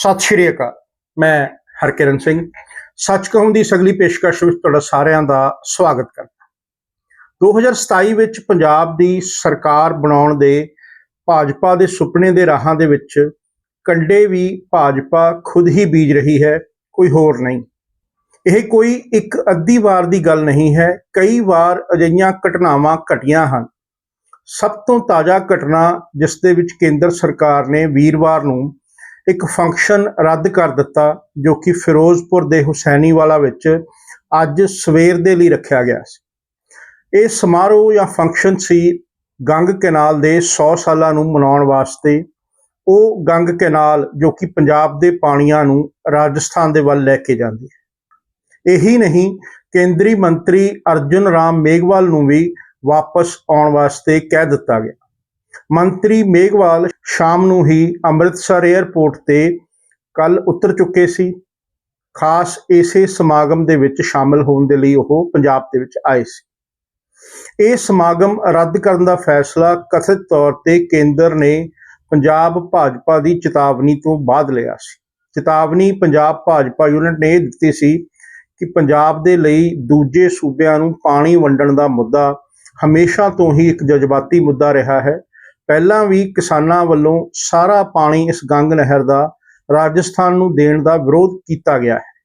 ਸਤਿ ਸ਼੍ਰੀ ਅਕਾਲ, ਮੈਂ ਹਰਕਿਰਨ ਸਿੰਘ। ਸੱਚ ਕਹੂੰ ਦੀ ਸਗਲੀ ਪੇਸ਼ਕਸ਼ ਵਿੱਚ ਤੁਹਾਡਾ ਸਾਰਿਆਂ ਦਾ ਸਵਾਗਤ ਕਰਦਾ 2027 ਵਿੱਚ ਪੰਜਾਬ ਦੀ ਸਰਕਾਰ ਬਣਾਉਣ ਦੇ ਭਾਜਪਾ ਦੇ ਸੁਪਨੇ ਦੇ ਰਾਹਾਂ ਦੇ ਵਿੱਚ ਕੰਡੇ ਵੀ ਭਾਜਪਾ ਖੁਦ ਹੀ ਬੀਜ ਰਹੀ ਹੈ, ਕੋਈ ਹੋਰ ਨਹੀਂ। ਇਹ ਕੋਈ ਇੱਕ ਅੱਧੀ ਵਾਰ ਦੀ ਗੱਲ ਨਹੀਂ ਹੈ, ਕਈ ਵਾਰ ਅਜਿਹੀਆਂ ਘਟਨਾਵਾਂ ਘਟੀਆਂ ਹਨ। ਸਭ ਤੋਂ ਤਾਜ਼ਾ ਘਟਨਾ ਜਿਸ ਦੇ ਵਿੱਚ ਕੇਂਦਰ ਸਰਕਾਰ ਨੇ ਵੀਰਵਾਰ ਨੂੰ ਇੱਕ ਫੰਕਸ਼ਨ ਰੱਦ ਕਰ ਦਿੱਤਾ, ਜੋ ਕਿ ਫਿਰੋਜ਼ਪੁਰ ਦੇ ਹੁਸੈਨੀਵਾਲਾ ਵਿੱਚ ਅੱਜ ਸਵੇਰ ਦੇ ਲਈ ਰੱਖਿਆ ਗਿਆ ਸੀ। ਇਹ ਸਮਾਰੋਹ ਜਾਂ ਫੰਕਸ਼ਨ ਸੀ ਗੰਗ ਕੈਨਾਲ ਦੇ 100 ਸਾਲਾਂ ਨੂੰ ਮਨਾਉਣ ਵਾਸਤੇ। ਉਹ ਗੰਗ ਕੈਨਾਲ, ਜੋ ਕਿ ਪੰਜਾਬ ਦੇ ਪਾਣੀਆਂ ਨੂੰ ਰਾਜਸਥਾਨ ਦੇ ਵੱਲ ਲੈ ਕੇ ਜਾਂਦੀ ਹੈ। ਇਹੀ ਨਹੀਂ, ਕੇਂਦਰੀ ਮੰਤਰੀ ਅਰਜੁਨ ਰਾਮ ਮੇਘਵਾਲ ਨੂੰ ਵੀ ਵਾਪਸ ਆਉਣ ਵਾਸਤੇ ਕਹਿ ਦਿੱਤਾ ਗਿਆ। ਮੰਤਰੀ ਮੇਘਵਾਲ ਸ਼ਾਮ ਨੂੰ ਹੀ ਅੰਮ੍ਰਿਤਸਰ 에ਅਰਪੋਰਟ ਤੇ ਕੱਲ ਉਤਰ ਚੁੱਕੇ ਸੀ। ਖਾਸ ਇਸੇ ਸਮਾਗਮ ਦੇ ਵਿੱਚ ਸ਼ਾਮਲ ਹੋਣ ਦੇ ਲਈ ਉਹ ਪੰਜਾਬ ਦੇ ਵਿੱਚ ਆਏ ਸੀ। ਇਹ ਸਮਾਗਮ ਰੱਦ ਕਰਨ ਦਾ ਫੈਸਲਾ ਕਥਿਤ ਤੌਰ ਤੇ ਕੇਂਦਰ ਨੇ ਪੰਜਾਬ ਭਾਜਪਾ ਦੀ ਚੇਤਾਵਨੀ ਤੋਂ ਬਾਅਦ ਲਿਆ ਸੀ। ਚੇਤਾਵਨੀ ਪੰਜਾਬ ਭਾਜਪਾ ਯੂਨਿਟ ਨੇ ਇਹ ਦਿੱਤੀ ਸੀ ਕਿ ਪੰਜਾਬ ਦੇ ਲਈ ਦੂਜੇ ਸੂਬਿਆਂ ਨੂੰ ਪਾਣੀ ਵੰਡਣ ਦਾ ਮੁੱਦਾ ਹਮੇਸ਼ਾ ਤੋਂ ਹੀ ਇੱਕ ਜਜ਼ਬਾਤੀ ਮੁੱਦਾ ਰਿਹਾ ਹੈ। ਪਹਿਲਾਂ ਵੀ ਕਿਸਾਨਾਂ ਵੱਲੋਂ ਸਾਰਾ ਪਾਣੀ ਇਸ ਗੰਗ ਨਹਿਰ ਦਾ ਰਾਜਸਥਾਨ ਨੂੰ ਦੇਣ ਦਾ ਵਿਰੋਧ ਕੀਤਾ ਗਿਆ ਹੈ।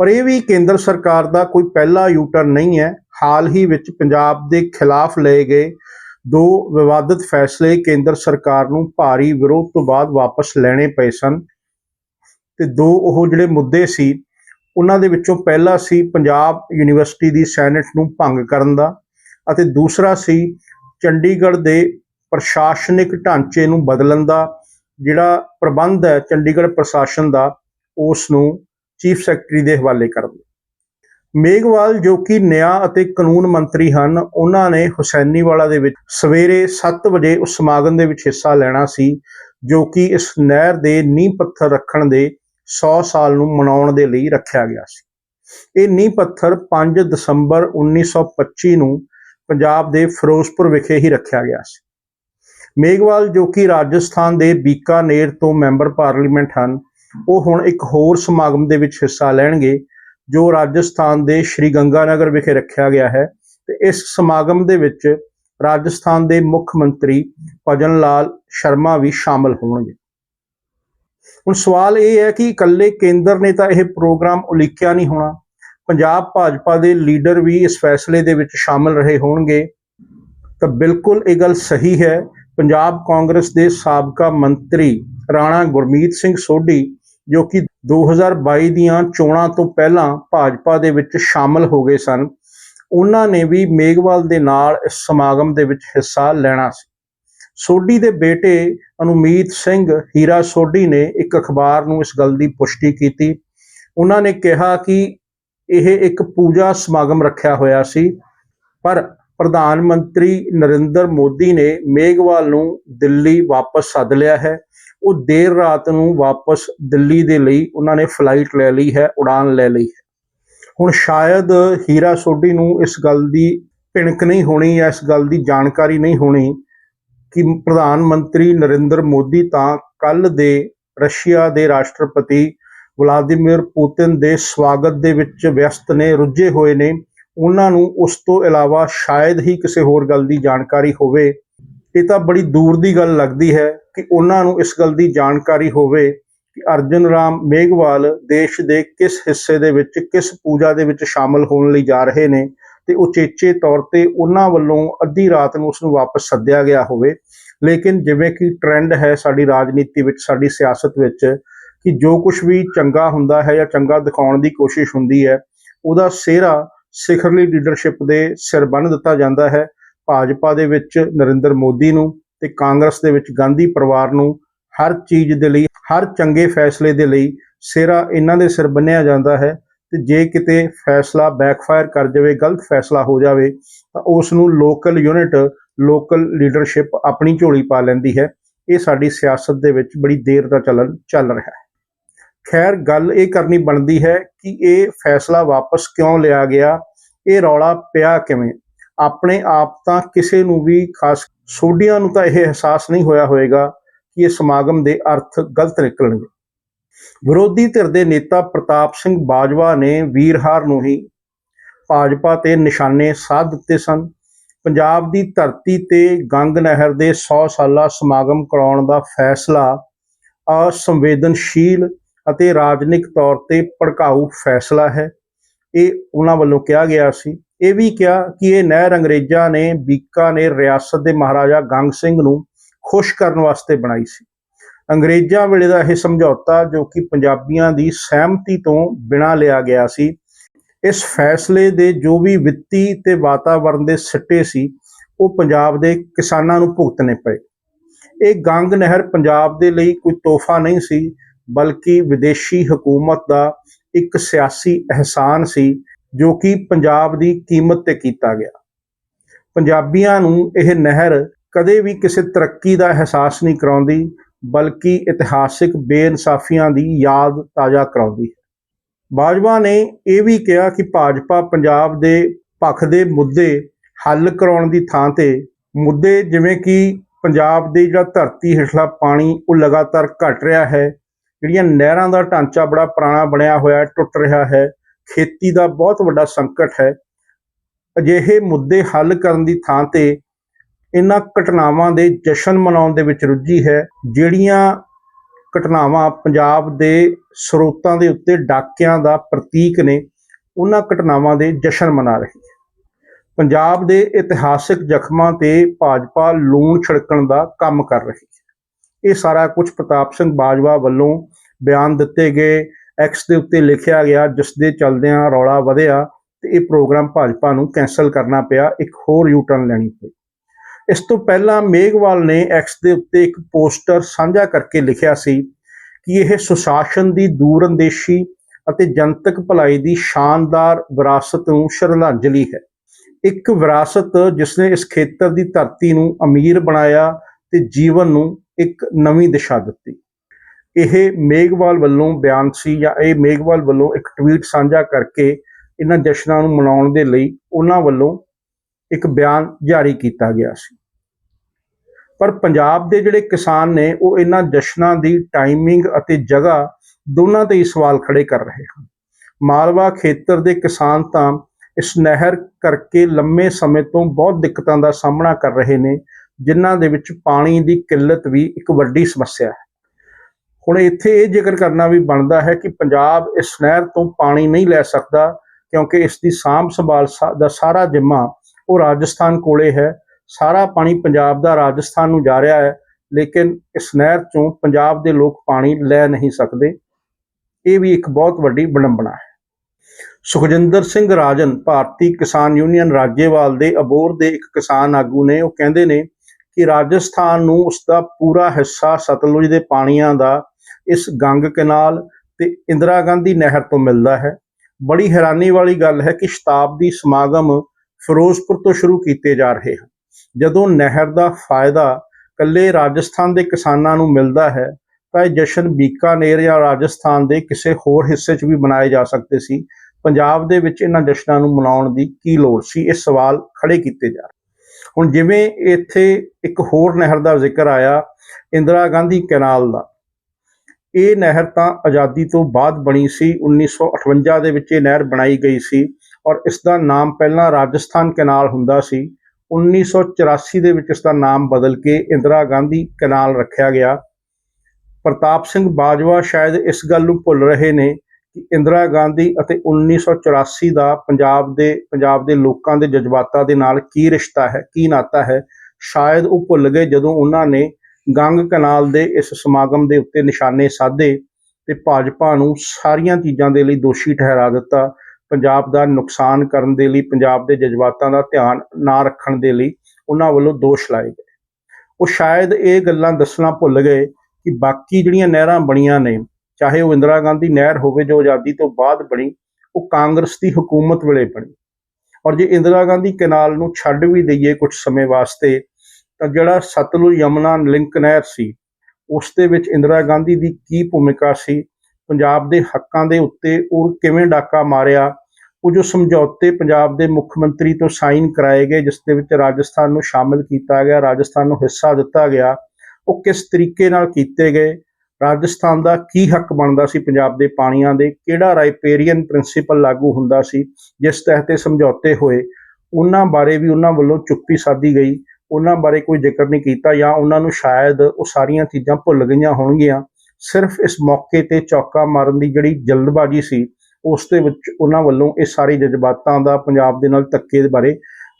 ਔਰ ਇਹ ਵੀ ਕੇਂਦਰ ਸਰਕਾਰ ਦਾ ਕੋਈ ਪਹਿਲਾ ਯੂਟਰ ਨਹੀਂ ਹੈ। ਹਾਲ ਹੀ ਵਿੱਚ ਪੰਜਾਬ ਦੇ ਖਿਲਾਫ ਲਏ ਗਏ ਦੋ ਵਿਵਾਦਿਤ ਫੈਸਲੇ ਕੇਂਦਰ ਸਰਕਾਰ ਨੂੰ ਭਾਰੀ ਵਿਰੋਧ ਤੋਂ ਬਾਅਦ ਵਾਪਸ ਲੈਣੇ ਪਏ ਸਨ। ਤੇ ਦੋ ਉਹ ਜਿਹੜੇ ਮੁੱਦੇ ਸੀ, ਉਹਨਾਂ ਦੇ ਵਿੱਚੋਂ ਪਹਿਲਾ ਸੀ ਪੰਜਾਬ ਯੂਨੀਵਰਸਿਟੀ ਦੀ ਸੈਨੇਟ ਨੂੰ ਭੰਗ ਕਰਨ ਦਾ ਅਤੇ ਦੂਸਰਾ ਸੀ ਚੰਡੀਗੜ੍ਹ ਦੇ ਪ੍ਰਸ਼ਾਸਨਿਕ ਢਾਂਚੇ ਨੂੰ ਬਦਲਣ ਦਾ ਜਿਹੜਾ ਪ੍ਰਬੰਧ ਹੈ ਚੰਡੀਗੜ੍ਹ ਪ੍ਰਸ਼ਾਸਨ ਦਾ, ਉਸ ਨੂੰ ਚੀਫ ਸੈਕਟਰੀ ਦੇ ਹਵਾਲੇ ਕਰਨ ਮੇਘਵਾਲ ਜੋ ਕਿ ਨਿਆਂ ਅਤੇ ਕਾਨੂੰਨ ਮੰਤਰੀ ਹਨ, ਉਹਨਾਂ ਨੇ ਹੁਸੈਨੀਵਾਲਾ ਦੇ ਵਿੱਚ ਸਵੇਰੇ 7 ਵਜੇ ਉਸ ਸਮਾਗਮ ਦੇ ਵਿੱਚ ਹਿੱਸਾ ਲੈਣਾ ਸੀ, ਜੋ ਕਿ ਇਸ ਨਹਿਰ ਦੇ ਨੀਂਹ ਪੱਥਰ ਰੱਖਣ ਦੇ 100 ਸਾਲ ਨੂੰ ਮਨਾਉਣ ਦੇ ਲਈ ਰੱਖਿਆ ਗਿਆ ਸੀ। ਇਹ ਨੀਂਹ ਪੱਥਰ 5 ਦਸੰਬਰ 1925 ਨੂੰ ਪੰਜਾਬ ਦੇ ਫਿਰੋਜ਼ਪੁਰ ਵਿਖੇ ਹੀ ਰੱਖਿਆ ਗਿਆ ਸੀ। ਮੇਘਵਾਲ, ਜੋ ਕਿ ਰਾਜਸਥਾਨ ਦੇ ਬੀਕਾਨੇਰ ਤੋਂ ਮੈਂਬਰ ਪਾਰਲੀਮੈਂਟ ਹਨ, ਉਹ ਹੁਣ ਇੱਕ ਹੋਰ ਸਮਾਗਮ ਦੇ ਵਿੱਚ ਹਿੱਸਾ ਲੈਣਗੇ, ਜੋ ਰਾਜਸਥਾਨ ਦੇ ਸ਼੍ਰੀ ਗੰਗਾਨਗਰ ਵਿਖੇ ਰੱਖਿਆ ਗਿਆ ਹੈ। ਤੇ ਇਸ ਸਮਾਗਮ ਦੇ ਵਿੱਚ ਰਾਜਸਥਾਨ ਦੇ ਮੁੱਖ ਮੰਤਰੀ ਭਜਨ ਲਾਲ ਸ਼ਰਮਾ ਵੀ ਸ਼ਾਮਲ ਹੋਣਗੇ। ਹੁਣ ਸਵਾਲ ਇਹ ਹੈ ਕਿ ਇਕੱਲੇ ਕੇਂਦਰ ਨੇ ਤਾਂ ਇਹ ਪ੍ਰੋਗਰਾਮ ਉਲੀਕਿਆ ਨਹੀਂ ਹੋਣਾ। ਪੰਜਾਬ ਭਾਜਪਾ ਦੇ ਲੀਡਰ ਵੀ ਇਸ ਫੈਸਲੇ ਦੇ ਵਿੱਚ ਸ਼ਾਮਲ ਰਹੇ ਹੋਣਗੇ। ਤਾਂ ਬਿਲਕੁਲ ਇਹ ਗੱਲ ਸਹੀ ਹੈ ਪੰਜਾਬ ਕਾਂਗਰਸ ਦੇ ਸਾਬਕਾ ਮੰਤਰੀ ਰਾਣਾ ਗੁਰਮੀਤ ਸਿੰਘ ਸੋਢੀ, ਜੋ ਕਿ 2022 ਦੀਆਂ ਚੋਣਾਂ ਤੋਂ ਪਹਿਲਾਂ ਭਾਜਪਾ ਦੇ ਵਿੱਚ ਸ਼ਾਮਲ ਹੋ ਗਏ ਸਨ, ਉਹਨਾਂ ਨੇ ਵੀ ਮੇਘਵਾਲ ਦੇ ਨਾਲ ਇਸ ਸਮਾਗਮ ਦੇ ਵਿੱਚ ਹਿੱਸਾ ਲੈਣਾ ਸੀ। ਸੋਢੀ ਦੇ ਬੇਟੇ ਅਨੁਮੀਤ ਸਿੰਘ ਹੀਰਾ ਸੋਢੀ ਨੇ ਇੱਕ ਅਖਬਾਰ ਨੂੰ ਇਸ ਗੱਲ ਦੀ ਪੁਸ਼ਟੀ ਕੀਤੀ। ਉਹਨਾਂ ਨੇ ਕਿਹਾ ਕਿ ਇਹ ਇੱਕ ਪੂਜਾ ਸਮਾਗਮ ਰੱਖਿਆ ਹੋਇਆ ਸੀ, ਪਰ ਪ੍ਰਧਾਨ ਮੰਤਰੀ ਨਰਿੰਦਰ ਮੋਦੀ ਨੇ ਮੇਘਵਾਲ ਨੂੰ ਦਿੱਲੀ ਵਾਪਸ ਸੱਦ ਲਿਆ ਹੈ। ਉਹ ਦੇਰ ਰਾਤ ਨੂੰ ਵਾਪਸ ਦਿੱਲੀ ਦੇ ਲਈ ਉਹਨਾਂ ਨੇ ਫਲਾਈਟ ਲੈ ਲਈ ਹੈ, ਉਡਾਨ ਲੈ ਲਈ ਹੈ। ਹੁਣ ਸ਼ਾਇਦ ਹੀਰਾ ਸੋਢੀ ਨੂੰ ਇਸ ਗੱਲ ਦੀ ਭਿਣਕ ਨਹੀਂ ਹੋਣੀ ਜਾਂ ਇਸ ਗੱਲ ਦੀ ਜਾਣਕਾਰੀ ਨਹੀਂ ਹੋਣੀ ਕਿ ਪ੍ਰਧਾਨ ਮੰਤਰੀ ਨਰਿੰਦਰ ਮੋਦੀ ਤਾਂ ਕੱਲ ਦੇ ਰਸ਼ੀਆ ਦੇ ਰਾਸ਼ਟਰਪਤੀ ਵਲਾਦੀਮੀਰ ਪੁਤਿਨ ਦੇ ਸਵਾਗਤ ਦੇ ਵਿੱਚ ਵਿਅਸਤ ਨੇ, ਰੁੱਝੇ ਹੋਏ ਨੇ। ਉਹਨਾਂ ਨੂੰ ਉਸ ਤੋਂ ਇਲਾਵਾ ਸ਼ਾਇਦ ਹੀ ਕਿਸੇ ਹੋਰ ਗੱਲ ਦੀ ਜਾਣਕਾਰੀ ਹੋਵੇ। ਇਹ ਤਾਂ ਬੜੀ ਦੂਰ ਦੀ ਗੱਲ ਲੱਗਦੀ ਹੈ ਕਿ ਉਹਨਾਂ ਨੂੰ ਇਸ ਗੱਲ ਦੀ ਜਾਣਕਾਰੀ ਹੋਵੇ ਕਿ ਅਰਜਨ ਰਾਮ ਮੇਘਵਾਲ ਦੇਸ਼ ਦੇ ਕਿਸ ਹਿੱਸੇ ਦੇ ਵਿੱਚ, ਕਿਸ ਪੂਜਾ ਦੇ ਵਿੱਚ ਸ਼ਾਮਲ ਹੋਣ ਲਈ ਜਾ ਰਹੇ ਨੇ ਤੇ ਉਚੇਚੇ ਤੌਰ ਤੇ ਉਹਨਾਂ ਵੱਲੋਂ ਅੱਧੀ ਰਾਤ ਨੂੰ ਉਸ ਨੂੰ ਵਾਪਸ ਸੱਦਿਆ ਗਿਆ ਹੋਵੇ। ਲੇਕਿਨ ਜਿਵੇਂ ਕਿ ਟ੍ਰੈਂਡ ਹੈ ਸਾਡੀ ਰਾਜਨੀਤੀ ਵਿੱਚ, ਸਾਡੀ ਸਿਆਸਤ ਵਿੱਚ ਕਿ ਜੋ ਕੁਝ ਵੀ ਚੰਗਾ ਹੁੰਦਾ ਹੈ ਜਾਂ ਚੰਗਾ ਦਿਖਾਉਣ ਦੀ ਕੋਸ਼ਿਸ਼ ਹੁੰਦੀ ਹੈ, ਉਹਦਾ ਸਿਹਰਾ ਸਿਖਰਲੀ ਲੀਡਰਸ਼ਿਪ ਦੇ ਸਿਰ ਬੰਨ ਦਿੱਤਾ ਜਾਂਦਾ ਹੈ। ਭਾਜਪਾ ਦੇ ਵਿੱਚ ਨਰਿੰਦਰ ਮੋਦੀ ਨੂੰ ਤੇ ਕਾਂਗਰਸ ਦੇ ਵਿੱਚ ਗਾਂਧੀ ਪਰਿਵਾਰ ਨੂੰ ਹਰ ਚੀਜ਼ ਦੇ ਲਈ, ਹਰ ਚੰਗੇ ਫੈਸਲੇ ਦੇ ਲਈ ਸਿਰਾ ਇਹਨਾਂ ਦੇ ਸਿਰ ਬੰਨਿਆ ਜਾਂਦਾ ਹੈ ਤੇ ਜੇ ਕਿਤੇ ਫੈਸਲਾ ਬੈਕਫਾਇਰ ਕਰ ਜਾਵੇ, ਗਲਤ ਫੈਸਲਾ ਹੋ ਜਾਵੇ, ਤਾਂ ਉਸ ਨੂੰ ਲੋਕਲ ਯੂਨਿਟ ਲੋਕਲ ਲੀਡਰਸ਼ਿਪ ਆਪਣੀ ਝੋਲੀ ਪਾ ਲੈਂਦੀ ਹੈ। ਇਹ ਸਾਡੀ ਸਿਆਸਤ ਦੇ ਵਿੱਚ ਬੜੀ ਦੇਰ ਦਾ ਚੱਲਣ, ਚੱਲ ਰਿਹਾ ਹੈ। ਖੈਰ, ਗੱਲ ਇਹ ਕਰਨੀ ਬਣਦੀ ਹੈ ਕਿ ਇਹ ਫੈਸਲਾ ਵਾਪਸ ਕਿਉਂ ਲਿਆ ਗਿਆ? ਇਹ ਰੌਲਾ ਪਿਆ ਕਿਵੇਂ? ਆਪਣੇ ਆਪ ਤਾਂ ਕਿਸੇ ਨੂੰ ਵੀ ਖਾਸ ਸੋਢੀਆਂ ਨੂੰ ਤਾਂ ਇਹ ਅਹਿਸਾਸ ਨਹੀਂ ਹੋਇਆ ਹੋਵੇਗਾ ਕਿ ਇਹ ਸਮਾਗਮ ਦੇ ਅਰਥ ਗਲਤ ਨਿਕਲਣਗੇ। ਵਿਰੋਧੀ ਧਿਰ ਦੇ ਨੇਤਾ ਪ੍ਰਤਾਪ ਸਿੰਘ ਬਾਜਵਾ ਨੇ ਵੀਰਹਾਰ ਨੂੰ ਹੀ ਭਾਜਪਾ ਤੇ ਨਿਸ਼ਾਨੇ ਸਾਧ ਦਿੱਤੇ ਸਨ। ਪੰਜਾਬ ਦੀ ਧਰਤੀ ਤੇ ਗੰਗ ਨਹਿਰ ਦੇ 100 ਸਾਲਾ ਸਮਾਗਮ ਕਰਾਉਣ ਦਾ ਫੈਸਲਾ ਅਸੰਵੇਦਨਸ਼ੀਲ ਅਤੇ ਰਾਜਨੀਤਿਕ ਤੌਰ ਤੇ ਭੜਕਾਊ ਫੈਸਲਾ ਹੈ। ਇਹ ਉਹਨਾਂ ਵੱਲੋਂ ਕਿਹਾ ਗਿਆ ਸੀ। ਇਹ ਵੀ ਕਿਹਾ ਕਿ ਇਹ ਨਹਿਰ ਅੰਗਰੇਜ਼ਾਂ ਨੇ ਬੀਕਾਨੇਰ ਰਿਆਸਤ ਦੇ ਮਹਾਰਾਜਾ ਗੰਗ ਸਿੰਘ ਨੂੰ ਖੁਸ਼ ਕਰਨ ਵਾਸਤੇ ਬਣਾਈ ਸੀ। ਅੰਗਰੇਜ਼ਾਂ ਵੇਲੇ ਦਾ ਇਹ ਸਮਝੌਤਾ ਜੋ ਕਿ ਪੰਜਾਬੀਆਂ ਦੀ ਸਹਿਮਤੀ ਤੋਂ ਬਿਨਾਂ ਲਿਆ ਗਿਆ ਸੀ, ਇਸ ਫੈਸਲੇ ਦੇ ਜੋ ਵੀ ਵਿੱਤੀ ਤੇ ਵਾਤਾਵਰਣ ਦੇ ਸਿੱਟੇ ਸੀ, ਉਹ ਪੰਜਾਬ ਦੇ ਕਿਸਾਨਾਂ ਨੂੰ ਭੁਗਤਣੇ ਪਏ। ਇਹ ਗੰਗ ਨਹਿਰ ਪੰਜਾਬ ਦੇ ਲਈ ਕੋਈ ਤੋਹਫਾ ਨਹੀਂ ਸੀ ਬਲਕਿ ਵਿਦੇਸ਼ੀ ਹਕੂਮਤ ਦਾ ਇੱਕ ਸਿਆਸੀ ਅਹਿਸਾਨ ਸੀ, ਜੋ ਕਿ ਪੰਜਾਬ ਦੀ ਕੀਮਤ ਤੇ ਕੀਤਾ ਗਿਆ। ਪੰਜਾਬੀਆਂ ਨੂੰ ਇਹ ਨਹਿਰ ਕਦੇ ਵੀ ਕਿਸੇ ਤਰੱਕੀ ਦਾ ਅਹਿਸਾਸ ਨਹੀਂ ਕਰਾਉਂਦੀ, ਬਲਕਿ ਇਤਿਹਾਸਿਕ ਬੇਇਨਸਾਫੀਆਂ ਦੀ ਯਾਦ ਤਾਜ਼ਾ ਕਰਾਉਂਦੀ ਹੈ। ਬਾਜਵਾ ਨੇ ਇਹ ਵੀ ਕਿਹਾ ਕਿ ਭਾਜਪਾ ਪੰਜਾਬ ਦੇ ਪੱਖ ਦੇ ਮੁੱਦੇ ਹੱਲ ਕਰਾਉਣ ਦੀ ਥਾਂ ਤੇ ਮੁੱਦੇ ਜਿਵੇਂ ਕਿ ਪੰਜਾਬ ਦੇ ਜਿਹੜਾ ਧਰਤੀ ਹੇਠਲਾ ਪਾਣੀ ਉਹ ਲਗਾਤਾਰ ਘਟ ਰਿਹਾ ਹੈ ਜਿਹੜੀਆਂ ਨਹਿਰਾਂ ਦਾ ਢਾਂਚਾ ਬੜਾ ਪੁਰਾਣਾ ਬਣਿਆ ਹੋਇਆ ਟੁੱਟ ਰਿਹਾ ਹੈ, ਖੇਤੀ ਦਾ ਬਹੁਤ ਵੱਡਾ ਸੰਕਟ ਹੈ। ਅਜਿਹੇ ਮੁੱਦੇ ਹੱਲ ਕਰਨ ਦੀ ਥਾਂ ਤੇ ਇਹਨਾਂ ਘਟਨਾਵਾਂ ਦੇ ਜਸ਼ਨ ਮਨਾਉਣ ਦੇ ਵਿੱਚ ਰੁੱਝੀ ਹੈ, ਜਿਹੜੀਆਂ ਘਟਨਾਵਾਂ ਪੰਜਾਬ ਦੇ ਸਰੋਤਾਂ ਦੇ ਉੱਤੇ ਡਾਕਿਆਂ ਦਾ ਪ੍ਰਤੀਕ ਨੇ, ਉਹਨਾਂ ਘਟਨਾਵਾਂ ਦੇ ਜਸ਼ਨ ਮਨਾ ਰਹੀ ਹੈ ਪੰਜਾਬ ਦੇ ਇਤਿਹਾਸਿਕ ਜ਼ਖਮਾਂ ਤੇ ਭਾਜਪਾ ਲੂਣ ਛਿੜਕਣ ਦਾ ਕੰਮ ਕਰ ਰਹੀ ਇਹ ਸਾਰਾ ਕੁਝ ਪ੍ਰਤਾਪ ਸਿੰਘ ਬਾਜਵਾ ਵੱਲੋਂ ਬਿਆਨ ਦਿੱਤੇ ਗਏ। ਐਕਸ ਦੇ ਉੱਤੇ ਲਿਖਿਆ ਗਿਆ ਜਿਸ ਦੇ ਚਲਦਿਆਂ ਰੌਲਾ ਵਧਿਆ ਤੇ ਇਹ ਪ੍ਰੋਗਰਾਮ ਭਾਜਪਾ ਨੂੰ ਕੈਨਸਲ ਕਰਨਾ ਪਿਆ, ਇੱਕ ਹੋਰ ਯੂ ਟਰਨ ਲੈਣੀ ਪਈ। ਇਸ ਤੋਂ ਪਹਿਲਾਂ ਮੇਘਵਾਲ ਨੇ ਐਕਸ ਦੇ ਉੱਤੇ ਇੱਕ ਪੋਸਟਰ ਸਾਂਝਾ ਕਰਕੇ ਲਿਖਿਆ ਸੀ ਕਿ ਇਹ ਸੁਸ਼ਾਸਨ ਦੀ ਦੂਰਅੰਦੇਸ਼ੀ ਅਤੇ ਜਨਤਕ ਭਲਾਈ ਦੀ ਸ਼ਾਨਦਾਰ ਵਿਰਾਸਤ ਨੂੰ ਸ਼ਰਧਾਂਜਲੀ ਹੈ। ਇੱਕ ਵਿਰਾਸਤ ਜਿਸ ਨੇ ਇਸ ਖੇਤਰ ਦੀ ਧਰਤੀ ਨੂੰ ਅਮੀਰ ਬਣਾਇਆ ਤੇ ਜੀਵਨ ਨੂੰ ਇੱਕ ਨਵੀਂ ਦਿਸ਼ਾ ਦਿੱਤੀ। ਇਹ ਮੇਘਵਾਲ ਵੱਲੋਂ ਬਿਆਨ ਸੀ ਜਾਂ ਇਹ ਮੇਘਵਾਲ ਵੱਲੋਂ ਇੱਕ ਟਵੀਟ ਸਾਂਝਾ ਕਰਕੇ ਇਹਨਾਂ ਜਸ਼ਨਾਂ ਨੂੰ ਮਨਾਉਣ ਦੇ ਲਈ ਉਹਨਾਂ ਵੱਲੋਂ ਇੱਕ ਬਿਆਨ ਜਾਰੀ ਕੀਤਾ ਗਿਆ ਸੀ। ਪਰ ਪੰਜਾਬ ਦੇ ਜਿਹੜੇ ਕਿਸਾਨ ਨੇ, ਉਹ ਇਹਨਾਂ ਜਸ਼ਨਾਂ ਦੀ ਟਾਈਮਿੰਗ ਅਤੇ ਜਗ੍ਹਾ ਦੋਨਾਂ ਤੇ ਹੀ ਸਵਾਲ ਖੜੇ ਕਰ ਰਹੇ ਹਨ। ਮਾਲਵਾ ਖੇਤਰ ਦੇ ਕਿਸਾਨ ਤਾਂ ਇਸ ਨਹਿਰ ਕਰਕੇ ਲੰਮੇ ਸਮੇਂ ਤੋਂ ਬਹੁਤ ਦਿੱਕਤਾਂ ਦਾ ਸਾਹਮਣਾ ਕਰ ਰਹੇ ਨੇ ਜਿਨ੍ਹਾਂ ਦੇ ਵਿੱਚ ਪਾਣੀ ਦੀ ਕਿੱਲਤ ਵੀ ਇੱਕ ਵੱਡੀ ਸਮੱਸਿਆ ਹੈ। ਹੁਣ ਇੱਥੇ ਇਹ ਜ਼ਿਕਰ ਕਰਨਾ ਵੀ ਬਣਦਾ ਹੈ ਕਿ ਪੰਜਾਬ ਇਸ ਨਹਿਰ ਤੋਂ ਪਾਣੀ ਨਹੀਂ ਲੈ ਸਕਦਾ, ਕਿਉਂਕਿ ਇਸ ਦੀ ਸਾਂਭ ਸੰਭਾਲ ਸਾ- ਦਾ ਸਾਰਾ ਜ਼ਿੰਮਾ ਉਹ ਰਾਜਸਥਾਨ ਕੋਲੇ ਹੈ। ਸਾਰਾ ਪਾਣੀ ਪੰਜਾਬ ਦਾ ਰਾਜਸਥਾਨ ਨੂੰ ਜਾ ਰਿਹਾ ਹੈ, ਲੇਕਿਨ ਇਸ ਨਹਿਰ ਚੋਂ ਪੰਜਾਬ ਦੇ ਲੋਕ ਪਾਣੀ ਲੈ ਨਹੀਂ ਸਕਦੇ। ਇਹ ਵੀ ਇੱਕ ਬਹੁਤ ਵੱਡੀ ਵਿਡੰਬਣਾ ਹੈ। ਸੁਖਜਿੰਦਰ ਸਿੰਘ ਰਾਜਨ, ਭਾਰਤੀ ਕਿਸਾਨ ਯੂਨੀਅਨ ਰਾਜੇਵਾਲ ਦੇ ਅਬੋਰ ਦੇ ਇੱਕ ਕਿਸਾਨ ਆਗੂ ਨੇ, ਉਹ ਕਹਿੰਦੇ ਨੇ ਕਿ ਰਾਜਸਥਾਨ ਨੂੰ ਉਸ ਦਾ ਪੂਰਾ ਹਿੱਸਾ ਸਤਲੁਜ ਦੇ ਪਾਣੀਆਂ ਦਾ ਇਸ ਗੰਗ ਕਨਾਲ ਤੇ ਇੰਦਰਾ ਗਾਂਧੀ ਨਹਿਰ ਤੋਂ ਮਿਲਦਾ ਹੈ। ਬੜੀ ਹੈਰਾਨੀ ਵਾਲੀ ਗੱਲ ਹੈ ਕਿ ਸ਼ਤਾਬਦੀ ਸਮਾਗਮ ਫਿਰੋਜ਼ਪੁਰ ਤੋਂ ਸ਼ੁਰੂ ਕੀਤੇ ਜਾ ਰਹੇ ਹਨ। ਜਦੋਂ ਨਹਿਰ ਦਾ ਫਾਇਦਾ ਕੱਲੇ ਰਾਜਸਥਾਨ ਦੇ ਕਿਸਾਨਾਂ ਨੂੰ ਮਿਲਦਾ ਹੈ, ਤਾਂ ਇਹ ਜਸ਼ਨ ਬੀਕਾਨੇਰ ਜਾਂ ਰਾਜਸਥਾਨ ਦੇ ਕਿਸੇ ਹੋਰ ਹਿੱਸੇ 'ਚ ਵੀ ਮਨਾਏ ਜਾ ਸਕਦੇ ਸੀ। ਪੰਜਾਬ ਦੇ ਵਿੱਚ ਇਹਨਾਂ ਜਸ਼ਨਾਂ ਨੂੰ ਮਨਾਉਣ ਦੀ ਕੀ ਲੋੜ ਸੀ? ਇਹ ਸਵਾਲ ਖੜੇ ਕੀਤੇ ਜਾ ਰਹੇ ਹੁਣ ਜਿਵੇਂ ਇੱਥੇ ਇੱਕ ਹੋਰ ਨਹਿਰ ਦਾ ਜ਼ਿਕਰ ਆਇਆ, ਇੰਦਰਾ ਗਾਂਧੀ ਕੈਨਾਲ ਦਾ। ਇਹ ਨਹਿਰ ਤਾਂ ਆਜ਼ਾਦੀ ਤੋਂ ਬਾਅਦ ਬਣੀ ਸੀ 1958 ਦੇ ਵਿੱਚ ਇਹ ਨਹਿਰ ਬਣਾਈ ਗਈ ਸੀ ਔਰ ਇਸ ਦਾ ਨਾਮ ਪਹਿਲਾਂ ਰਾਜਸਥਾਨ ਕੈਨਾਲ ਹੁੰਦਾ ਸੀ। 1984 ਦੇ ਵਿੱਚ ਇਸ ਦਾ ਨਾਮ ਬਦਲ ਕੇ ਇੰਦਰਾ ਗਾਂਧੀ ਕੈਨਾਲ ਰੱਖਿਆ ਗਿਆ। ਪ੍ਰਤਾਪ ਸਿੰਘ ਬਾਜਵਾ ਸ਼ਾਇਦ ਇਸ ਗੱਲ ਨੂੰ ਭੁੱਲ ਰਹੇ ਨੇ ਕਿ ਇੰਦਰਾ ਗਾਂਧੀ ਅਤੇ 1984 ਦਾ ਪੰਜਾਬ ਦੇ ਪੰਜਾਬ ਦੇ ਲੋਕਾਂ ਦੇ ਜਜ਼ਬਾਤਾਂ ਦੇ ਨਾਲ ਕੀ ਰਿਸ਼ਤਾ ਹੈ, ਕੀ ਨਾਤਾ ਹੈ, ਸ਼ਾਇਦ ਉਹ ਭੁੱਲ ਗਏ ਜਦੋਂ ਉਹਨਾਂ ਨੇ ਗੰਗ ਕਨਾਲ ਦੇ ਇਸ ਸਮਾਗਮ ਦੇ ਉੱਤੇ ਨਿਸ਼ਾਨੇ ਸਾਧੇ ਤੇ ਭਾਜਪਾ ਨੂੰ ਸਾਰੀਆਂ ਚੀਜ਼ਾਂ ਦੇ ਲਈ ਦੋਸ਼ੀ ਠਹਿਰਾ ਦਿੱਤਾ, ਪੰਜਾਬ ਦਾ ਨੁਕਸਾਨ ਕਰਨ ਦੇ ਲਈ, ਪੰਜਾਬ ਦੇ ਜਜ਼ਬਾਤਾਂ ਦਾ ਧਿਆਨ ਨਾ ਰੱਖਣ ਦੇ ਲਈ ਉਹਨਾਂ ਵੱਲੋਂ ਦੋਸ਼ ਲਾਏ ਗਏ। ਉਹ ਸ਼ਾਇਦ ਇਹ ਗੱਲਾਂ ਦੱਸਣਾ ਭੁੱਲ ਗਏ ਕਿ ਬਾਕੀ ਜਿਹੜੀਆਂ ਨਹਿਰਾਂ ਬਣੀਆਂ ਨੇ ਚਾਹੇ ਉਹ ਇੰਦਰਾ ਗਾਂਧੀ ਨਹਿਰ ਹੋਵੇ ਜੋ ਆਜ਼ਾਦੀ ਤੋਂ ਬਾਅਦ ਬਣੀ, ਉਹ ਕਾਂਗਰਸ ਦੀ ਹਕੂਮਤ ਵੇਲੇ ਬਣੀ। ਔਰ ਜੇ ਇੰਦਰਾ ਗਾਂਧੀ ਕੈਨਾਲ ਨੂੰ ਛੱਡ ਵੀ ਦਈਏ ਕੁਝ ਸਮੇਂ ਵਾਸਤੇ, ਤਾਂ ਜਿਹੜਾ ਸਤਲੁਜ ਯਮਨਾ ਲਿੰਕ ਨਹਿਰ ਸੀ, ਉਸ ਦੇ ਵਿੱਚ ਇੰਦਰਾ ਗਾਂਧੀ ਦੀ ਕੀ ਭੂਮਿਕਾ ਸੀ? ਪੰਜਾਬ ਦੇ ਹੱਕਾਂ ਦੇ ਉੱਤੇ ਉਹ ਕਿਵੇਂ ਡਾਕਾ ਮਾਰਿਆ? ਉਹ ਜੋ ਸਮਝੌਤੇ ਪੰਜਾਬ ਦੇ ਮੁੱਖ ਮੰਤਰੀ ਤੋਂ ਸਾਈਨ ਕਰਾਏ ਗਏ, ਜਿਸ ਦੇ ਵਿੱਚ ਰਾਜਸਥਾਨ ਨੂੰ ਸ਼ਾਮਿਲ ਕੀਤਾ ਗਿਆ, ਰਾਜਸਥਾਨ ਨੂੰ ਹਿੱਸਾ ਦਿੱਤਾ ਗਿਆ, ਉਹ ਕਿਸ ਤਰੀਕੇ ਨਾਲ ਕੀਤੇ ਗਏ? ਰਾਜਸਥਾਨ ਦਾ ਕੀ ਹੱਕ ਬਣਦਾ ਸੀ ਪੰਜਾਬ ਦੇ ਪਾਣੀਆਂ ਦੇ? ਕਿਹੜਾ ਰਾਈਪੇਰੀਅਨ ਪ੍ਰਿੰਸੀਪਲ ਲਾਗੂ ਹੁੰਦਾ ਸੀ? ਜਿਸ ਤਹਿਤ ਇਹ ਸਮਝੌਤੇ ਹੋਏ, ਉਹਨਾਂ ਬਾਰੇ ਵੀ ਉਹਨਾਂ ਵੱਲੋਂ ਚੁੱਪੀ ਸਾਧੀ ਗਈ। ਉਹਨਾਂ ਬਾਰੇ ਕੋਈ ਜ਼ਿਕਰ ਨਹੀਂ ਕੀਤਾ ਜਾਂ ਉਹਨਾਂ ਨੂੰ ਸ਼ਾਇਦ ਉਹ ਸਾਰੀਆਂ ਚੀਜ਼ਾਂ ਭੁੱਲ ਗਈਆਂ ਹੋਣਗੀਆਂ। ਸਿਰਫ ਇਸ ਮੌਕੇ ਤੇ ਚੌਕਾ ਮਾਰਨ ਦੀ ਜਿਹੜੀ ਜਲਦਬਾਜ਼ੀ ਸੀ, ਉਸ ਦੇ ਵਿੱਚ ਉਹਨਾਂ ਵੱਲੋਂ ਇਹ ਸਾਰੇ ਜਜ਼ਬਾਤਾਂ ਦਾ ਪੰਜਾਬ ਦੇ ਨਾਲ ਧੱਕੇ ਦੇ ਬਾਰੇ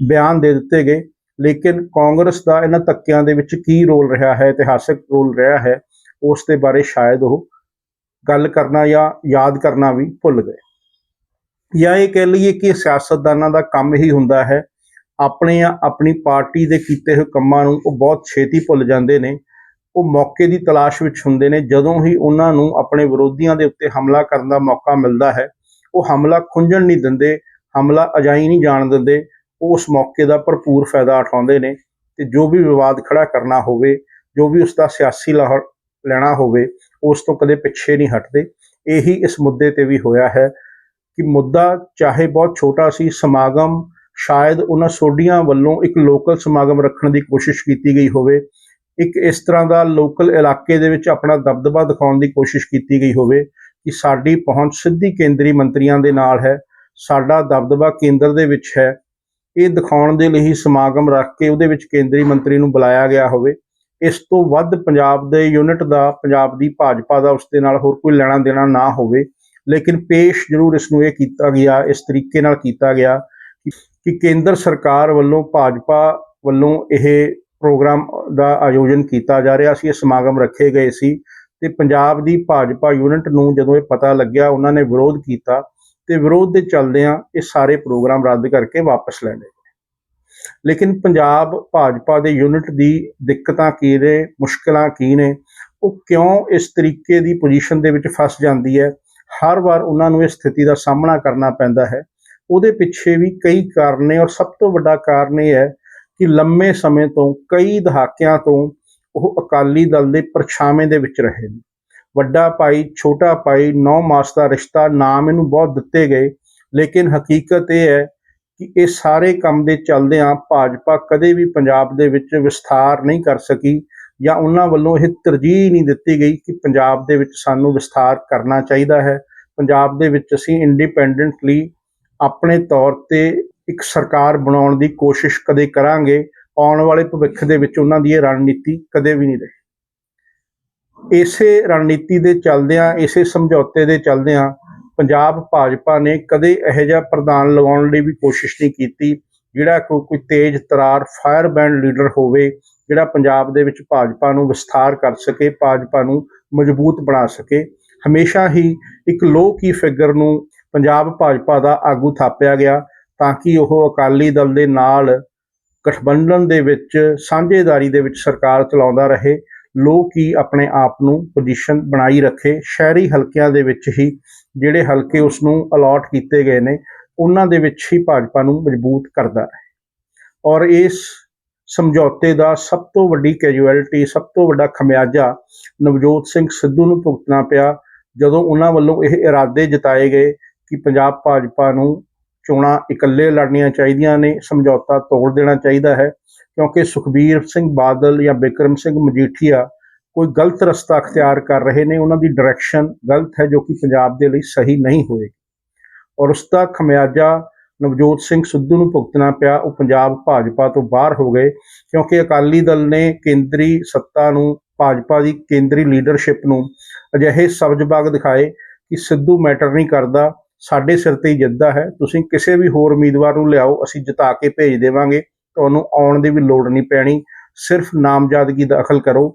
ਬਿਆਨ ਦੇ ਦਿੱਤੇ ਗਏ। ਲੇਕਿਨ ਕਾਂਗਰਸ ਦਾ ਇਹਨਾਂ ਧੱਕਿਆਂ ਦੇ ਵਿੱਚ ਕੀ ਰੋਲ ਰਿਹਾ ਹੈ? ਇਤਿਹਾਸਕ ਰੋਲ ਰਿਹਾ ਹੈ? ਉਸ ਦੇ ਬਾਰੇ ਸ਼ਾਇਦ ਉਹ ਗੱਲ ਕਰਨਾ ਜਾਂ ਯਾਦ ਕਰਨਾ ਵੀ ਭੁੱਲ ਗਏ। ਜਾਂ ਇਹ ਕਹਿ ਲਈਏ ਕਿ ਸਿਆਸਤਦਾਨਾਂ ਦਾ ਕੰਮ ਹੀ ਹੁੰਦਾ ਹੈ, ਆਪਣੇ ਜਾਂ ਆਪਣੀ ਪਾਰਟੀ ਦੇ ਕੀਤੇ ਹੋਏ ਕੰਮਾਂ ਨੂੰ ਉਹ ਬਹੁਤ ਛੇਤੀ ਭੁੱਲ ਜਾਂਦੇ ਨੇ, ਉਹ ਮੌਕੇ ਦੀ ਤਲਾਸ਼ ਵਿੱਚ ਹੁੰਦੇ ਨੇ, ਜਦੋਂ ਹੀ ਉਹਨਾਂ ਨੂੰ ਆਪਣੇ ਵਿਰੋਧੀਆਂ ਦੇ ਉੱਤੇ ਹਮਲਾ ਕਰਨ ਦਾ ਮੌਕਾ ਮਿਲਦਾ ਹੈ, ਉਹ ਹਮਲਾ ਖੁੰਝਣ ਨਹੀਂ ਦਿੰਦੇ, ਹਮਲਾ ਅਜਾਈ ਨਹੀਂ ਜਾਣ ਦਿੰਦੇ, ਉਹ ਉਸ ਮੌਕੇ ਦਾ ਭਰਪੂਰ ਫਾਇਦਾ ਉਠਾਉਂਦੇ ਨੇ ਤੇ ਜੋ ਵੀ ਵਿਵਾਦ ਖੜਾ ਕਰਨਾ ਹੋਵੇ, ਜੋ ਵੀ ਉਸ ਦਾ ਸਿਆਸੀ ਲਾਹੌਰ ਲੈਣਾ ਹੋਵੇ, ਉਸ ਤੋਂ ਕਦੇ ਪਿੱਛੇ ਨਹੀਂ ਹਟਦੇ। ਇਹੀ ਇਸ ਮੁੱਦੇ ਤੇ ਵੀ ਹੋਇਆ ਹੈ ਕਿ ਮੁੱਦਾ ਚਾਹੇ ਬਹੁਤ ਛੋਟਾ ਸੀ, ਸਮਾਗਮ ਸ਼ਾਇਦ ਉਹਨਾਂ ਸੋਡੀਆਂ ਵੱਲੋਂ ਇੱਕ ਲੋਕਲ ਸਮਾਗਮ ਰੱਖਣ ਦੀ ਕੋਸ਼ਿਸ਼ ਕੀਤੀ ਗਈ ਹੋਵੇ। ਇੱਕ ਇਸ ਤਰ੍ਹਾਂ ਦਾ ਲੋਕਲ ਇਲਾਕੇ ਦੇ ਵਿੱਚ ਆਪਣਾ ਦਬਦਬਾ ਦਿਖਾਉਣ ਦੀ ਕੋਸ਼ਿਸ਼ ਕੀਤੀ ਗਈ ਹੋਵੇ ਕਿ ਸਾਡੀ ਪਹੁੰਚ ਸਿੱਧੀ ਕੇਂਦਰੀ ਮੰਤਰੀਆਂ ਦੇ ਨਾਲ ਹੈ, ਸਾਡਾ ਦਬਦਬਾ ਕੇਂਦਰ ਦੇ ਵਿੱਚ ਹੈ। ਇਹ ਦਿਖਾਉਣ ਦੇ ਲਈ ਸਮਾਗਮ ਰੱਖ ਕੇ ਉਹਦੇ ਵਿੱਚ ਕੇਂਦਰੀ ਮੰਤਰੀ ਨੂੰ ਬੁਲਾਇਆ ਗਿਆ ਹੋਵੇ। ਇਸ ਤੋਂ ਵੱਧ ਪੰਜਾਬ ਦੇ ਯੂਨਿਟ ਦਾ, ਪੰਜਾਬ ਦੀ ਭਾਜਪਾ ਦਾ ਉਸ ਦੇ ਨਾਲ ਹੋਰ ਕੋਈ ਲੈਣਾ ਦੇਣਾ ਨਾ ਹੋਵੇ। ਲੇਕਿਨ ਪੇਸ਼ ਜ਼ਰੂਰ ਇਸ ਨੂੰ ਇਹ ਕੀਤਾ ਗਿਆ, ਇਸ ਤਰੀਕੇ ਨਾਲ ਕੀਤਾ ਗਿਆ ਕਿ- ਕੇਂਦਰ ਸਰਕਾਰ ਵੱਲੋਂ, ਭਾਜਪਾ ਵੱਲੋਂ ਇਹ ਪ੍ਰੋਗਰਾਮ ਦਾ ਆਯੋਜਨ ਕੀਤਾ ਜਾ ਰਿਹਾ ਸੀ, ਇਹ ਸਮਾਗਮ ਰੱਖੇ ਗਏ ਸੀ ਤੇ ਪੰਜਾਬ ਦੀ ਭਾਜਪਾ ਯੂਨਿਟ ਨੂੰ ਜਦੋਂ ਇਹ ਪਤਾ ਲੱਗਿਆ, ਉਹਨਾਂ ਨੇ ਵਿਰੋਧ ਕੀਤਾ ਤੇ ਵਿਰੋਧ ਦੇ ਚੱਲਦਿਆਂ ਇਹ ਸਾਰੇ ਪ੍ਰੋਗਰਾਮ ਰੱਦ ਕਰਕੇ ਵਾਪਸ ਲੈ ਲਏ। ਲੇਕਿਨ ਪੰਜਾਬ ਭਾਜਪਾ ਦੇ ਯੂਨਿਟ ਦੀ ਦਿੱਕਤਾਂ ਕੀ ਨੇ, ਮੁਸ਼ਕਲਾਂ ਕੀ ਨੇ, ਉਹ ਕਿਉਂ ਇਸ ਤਰੀਕੇ ਦੀ ਪੋਜੀਸ਼ਨ ਦੇ ਵਿੱਚ ਫਸ ਜਾਂਦੀ ਹੈ? ਹਰ ਵਾਰ ਉਹਨਾਂ ਨੂੰ ਇਸ ਸਥਿਤੀ ਦਾ ਸਾਹਮਣਾ ਕਰਨਾ ਪੈਂਦਾ ਹੈ। ਉਹਦੇ ਪਿੱਛੇ ਵੀ ਕਈ ਕਾਰਨ ਨੇ ਔਰ ਸਭ ਤੋਂ ਵੱਡਾ ਕਾਰਨ ਇਹ ਹੈ ਕਿ ਲੰਮੇ ਸਮੇਂ ਤੋਂ ਕਈ ਦਹਾਕਿਆਂ ਤੋਂ ਉਹ ਅਕਾਲੀ ਦਲ ਦੇ ਪਰਛਾਵੇਂ ਦੇ ਵਿੱਚ ਰਹੇ ਨੇ। ਵੱਡਾ ਭਾਈ, ਛੋਟਾ ਭਾਈ, ਨੌ ਮਾਸ ਦਾ ਰਿਸ਼ਤਾ ਨਾਮ ਇਹਨੂੰ ਬਹੁਤ ਦਿੱਤੇ ਗਏ, ਲੇਕਿਨ ਹਕੀਕਤ ਇਹ ਹੈ ਕਿ ਇਹ ਸਾਰੇ ਕੰਮ ਦੇ ਚੱਲਦਿਆਂ ਭਾਜਪਾ ਕਦੇ ਵੀ ਪੰਜਾਬ ਦੇ ਵਿੱਚ ਵਿਸਥਾਰ ਨਹੀਂ ਕਰ ਸਕੀ ਜਾਂ ਉਹਨਾਂ ਵੱਲੋਂ ਇਹ ਤਰਜੀਹ ਨਹੀਂ ਦਿੱਤੀ ਗਈ ਕਿ ਪੰਜਾਬ ਦੇ ਵਿੱਚ ਸਾਨੂੰ ਵਿਸਥਾਰ ਕਰਨਾ ਚਾਹੀਦਾ ਹੈ। ਪੰਜਾਬ ਦੇ ਵਿੱਚ ਅਸੀਂ ਇੰਡੀਪੈਂਡੈਂਟਲੀ ਆਪਣੇ ਤੌਰ ਤੇ ਇੱਕ ਸਰਕਾਰ ਬਣਾਉਣ ਦੀ ਕੋਸ਼ਿਸ਼ ਕਦੇ ਕਰਾਂਗੇ। ਆਉਣ ਵਾਲੇ ਭਵਿੱਖ ਦੇ ਵਿੱਚ ਉਹਨਾਂ ਦੀ ਇਹ ਰਣਨੀਤੀ ਕਦੇ ਵੀ ਨਹੀਂ ਰਹੀ। ਇਸੇ ਰਣਨੀਤੀ ਦੇ ਚੱਲਦਿਆਂ, ਇਸੇ ਸਮਝੌਤੇ ਦੇ ਚੱਲਦਿਆਂ ਪੰਜਾਬ ਭਾਜਪਾ ਨੇ ਕਦੇ ਇਹੋ ਜਿਹਾ ਪ੍ਰਧਾਨ ਲਗਾਉਣ ਲਈ ਵੀ ਕੋਸ਼ਿਸ਼ ਨਹੀਂ ਕੀਤੀ, ਜਿਹੜਾ ਕੋਈ ਕੋਈ ਤੇਜ਼ ਤਰਾਰ ਫਾਇਰ ਬੈਂਡ ਲੀਡਰ ਹੋਵੇ, ਜਿਹੜਾ ਪੰਜਾਬ ਦੇ ਵਿੱਚ ਭਾਜਪਾ ਨੂੰ ਵਿਸਥਾਰ ਕਰ ਸਕੇ, ਭਾਜਪਾ ਨੂੰ ਮਜ਼ਬੂਤ ਬਣਾ ਸਕੇ। ਹਮੇਸ਼ਾ ਹੀ ਇੱਕ ਲੋਹ ਕੀ ਫਿਗਰ ਨੂੰ ਪੰਜਾਬ ਭਾਜਪਾ ਦਾ ਆਗੂ ਥਾਪਿਆ ਗਿਆ ਤਾਂ ਕਿ ਉਹ ਅਕਾਲੀ ਦਲ ਦੇ ਨਾਲ ਗਠਬੰਧਨ ਦੇ ਵਿੱਚ ਸਾਂਝੇਦਾਰੀ ਦੇ ਵਿੱਚ ਸਰਕਾਰ ਚਲਾਉਂਦਾ ਰਹੇ ਲੋਕ ਹੀ ਆਪਣੇ ਆਪ ਨੂੰ ਪੋਜੀਸ਼ਨ ਬਣਾਈ ਰੱਖੇ, ਸ਼ਹਿਰੀ ਹਲਕਿਆਂ ਦੇ ਵਿੱਚ ਹੀ ਜਿਹੜੇ ਹਲਕੇ ਉਸ ਨੂੰ ਅਲਾਟ ਕੀਤੇ ਗਏ ਨੇ, ਉਹਨਾਂ ਦੇ ਵਿੱਚ ਹੀ ਭਾਜਪਾ ਨੂੰ ਮਜ਼ਬੂਤ ਕਰਦਾ ਹੈ। ਔਰ ਇਸ ਸਮਝੌਤੇ ਦਾ ਸਭ ਤੋਂ ਵੱਡੀ ਕੈਜੂਅਲਟੀ ਸਭ ਤੋਂ ਵੱਡਾ ਖਮਿਆਜਾ ਨਵਜੋਤ ਸਿੰਘ ਸਿੱਧੂ ਨੂੰ ਭੁਗਤਣਾ ਪਿਆ, ਜਦੋਂ ਉਹਨਾਂ ਵੱਲੋਂ ਇਹ ਇਰਾਦੇ ਜਤਾਏ ਗਏ ਕਿ ਪੰਜਾਬ ਭਾਜਪਾ ਨੂੰ ਚੋਣਾਂ ਇਕੱਲੇ ਲੜਨੀਆਂ ਚਾਹੀਦੀਆਂ ਨੇ, ਸਮਝੌਤਾ ਤੋੜ ਦੇਣਾ ਚਾਹੀਦਾ ਹੈ, ਕਿਉਂਕਿ ਸੁਖਬੀਰ ਸਿੰਘ ਬਾਦਲ ਜਾਂ ਬਿਕਰਮ ਸਿੰਘ ਮਜੀਠੀਆ ਕੋਈ ਗਲਤ ਰਸਤਾ ਅਖਤਿਆਰ ਕਰ ਰਹੇ ਨੇ, ਉਹਨਾਂ ਦੀ ਡਾਇਰੈਕਸ਼ਨ ਗਲਤ ਹੈ ਜੋ ਕਿ ਪੰਜਾਬ ਦੇ ਲਈ ਸਹੀ ਨਹੀਂ ਹੋਏਗੀ। ਔਰ ਉਸ ਦਾ ਖਮਿਆਜਾ ਨਵਜੋਤ ਸਿੰਘ ਸਿੱਧੂ ਨੂੰ ਭੁਗਤਣਾ ਪਿਆ, ਉਹ ਪੰਜਾਬ ਭਾਜਪਾ ਤੋਂ ਬਾਹਰ ਹੋ ਗਏ, ਕਿਉਂਕਿ ਅਕਾਲੀ ਦਲ ਨੇ ਕੇਂਦਰੀ ਸੱਤਾ ਨੂੰ, ਭਾਜਪਾ ਦੀ ਕੇਂਦਰੀ ਲੀਡਰਸ਼ਿਪ ਨੂੰ ਅਜਿਹੇ ਸਬਜ਼ਬਾਗ ਦਿਖਾਏ ਕਿ ਸਿੱਧੂ ਮੈਟਰ ਨਹੀਂ ਕਰਦਾ, ਸਾਡੇ ਸਿਰ ਤੇ ਹੀ ਜਿੱਤਦਾ ਹੈ, ਤੁਸੀਂ ਕਿਸੇ ਵੀ ਹੋਰ ਉਮੀਦਵਾਰ ਨੂੰ ਲਿਆਓ, ਅਸੀਂ ਜਿਤਾ ਕੇ ਭੇਜ ਦੇਵਾਂਗੇ, ਤੁਹਾਨੂੰ ਆਉਣ ਦੀ ਵੀ ਲੋੜ ਨਹੀਂ ਪੈਣੀ, ਸਿਰਫ ਨਾਮਜ਼ਦਗੀ ਦਾਖਲ ਕਰੋ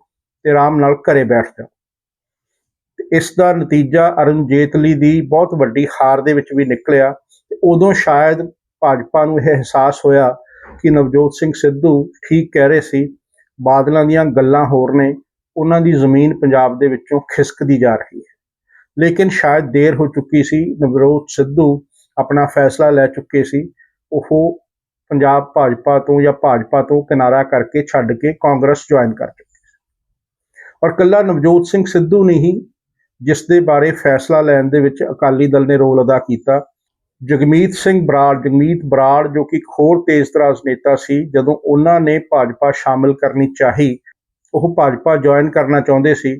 ਤੇ ਆਰਾਮ ਨਾਲ ਘਰੇ ਬੈਠ ਜਾਓ। ਇਸ ਦਾ ਨਤੀਜਾ ਅਰੁਣ ਜੇਤਲੀ ਦੀ ਬਹੁਤ ਵੱਡੀ ਹਾਰ ਦੇ ਵਿੱਚ ਵੀ ਨਿਕਲਿਆ। ਤੇ ਉਦੋਂ ਸ਼ਾਇਦ ਭਾਜਪਾ ਨੂੰ ਇਹ ਅਹਿਸਾਸ ਹੋਇਆ ਕਿ ਨਵਜੋਤ ਸਿੰਘ ਸਿੱਧੂ ਠੀਕ ਕਹਿ ਰਹੇ ਸੀ, ਬਾਦਲਾਂ ਦੀਆਂ ਗੱਲਾਂ ਹੋਰ ਨੇ, ਉਹਨਾਂ ਦੀ ਜ਼ਮੀਨ ਪੰਜਾਬ ਦੇ ਵਿੱਚੋਂ ਖਿਸਕਦੀ ਜਾ ਰਹੀ ਹੈ। ਲੇਕਿਨ ਸ਼ਾਇਦ ਦੇਰ ਹੋ ਚੁੱਕੀ ਸੀ, ਨਵਜੋਤ ਸਿੱਧੂ ਆਪਣਾ ਫੈਸਲਾ ਲੈ ਚੁੱਕੇ ਸੀ, ਉਹ ਪੰਜਾਬ ਭਾਜਪਾ ਤੋਂ ਜਾਂ ਭਾਜਪਾ ਤੋਂ ਕਿਨਾਰਾ ਕਰਕੇ ਛੱਡ ਕੇ ਕਾਂਗਰਸ ਜੁਆਇਨ ਕਰ ਚੁੱਕੇ। ਔਰ ਕੱਲਾ ਨਵਜੋਤ ਸਿੰਘ ਸਿੱਧੂ ਨਹੀਂ ਜਿਸ ਦੇ ਬਾਰੇ ਫੈਸਲਾ ਲੈਣ ਦੇ ਵਿੱਚ ਅਕਾਲੀ ਦਲ ਨੇ ਰੋਲ ਅਦਾ ਕੀਤਾ। ਜਗਮੀਤ ਸਿੰਘ ਬਰਾੜ, ਜਗਮੀਤ ਬਰਾੜ ਜੋ ਕਿ ਇੱਕ ਹੋਰ ਤੇਜ਼ ਤਰਾਜ਼ ਨੇਤਾ ਸੀ, ਜਦੋਂ ਉਹਨਾਂ ਨੇ ਭਾਜਪਾ ਸ਼ਾਮਿਲ ਕਰਨੀ ਚਾਹੀ, ਉਹ ਭਾਜਪਾ ਜੁਆਇਨ ਕਰਨਾ ਚਾਹੁੰਦੇ ਸੀ,